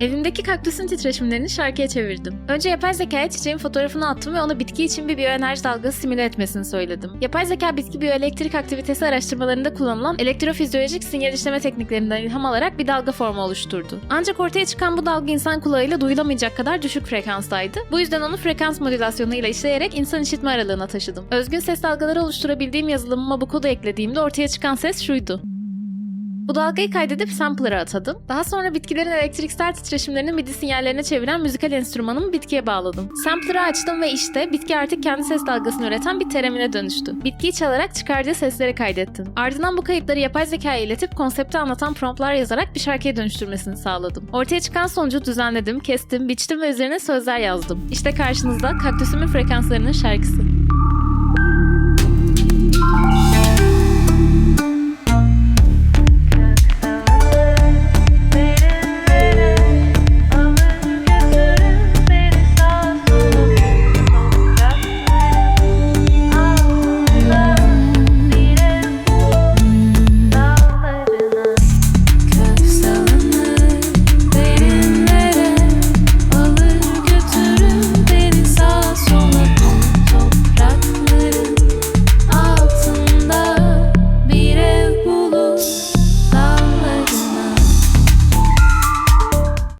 Evimdeki kaktüsün titreşimlerini şarkıya çevirdim. Önce yapay zekaya çiçeğin fotoğrafını attım ve ona bitki için bir biyoenerji dalgası simüle etmesini söyledim. Yapay zeka bitki biyoelektrik aktivitesi araştırmalarında kullanılan elektrofizyolojik sinyal işleme tekniklerinden ilham alarak bir dalga formu oluşturdu. Ancak ortaya çıkan bu dalga insan kulağıyla duyulamayacak kadar düşük frekanstaydı. Bu yüzden onu frekans modülasyonuyla işleyerek insan işitme aralığına taşıdım. Özgün ses dalgaları oluşturabildiğim yazılımıma bu kodu eklediğimde ortaya çıkan ses şuydu. Bu dalgayı kaydedip sampler'a atadım. Daha sonra bitkilerin elektriksel titreşimlerini MIDI sinyallerine çeviren müzikal enstrümanımı bitkiye bağladım. Sampler'ı açtım ve işte bitki artık kendi ses dalgasını üreten bir teremine dönüştü. Bitkiyi çalarak çıkardığı sesleri kaydettim. Ardından bu kayıtları yapay zekaya iletip konsepti anlatan promptlar yazarak bir şarkıya dönüştürmesini sağladım. Ortaya çıkan sonucu düzenledim, kestim, biçtim ve üzerine sözler yazdım. İşte karşınızda kaktüsümün frekanslarının şarkısı.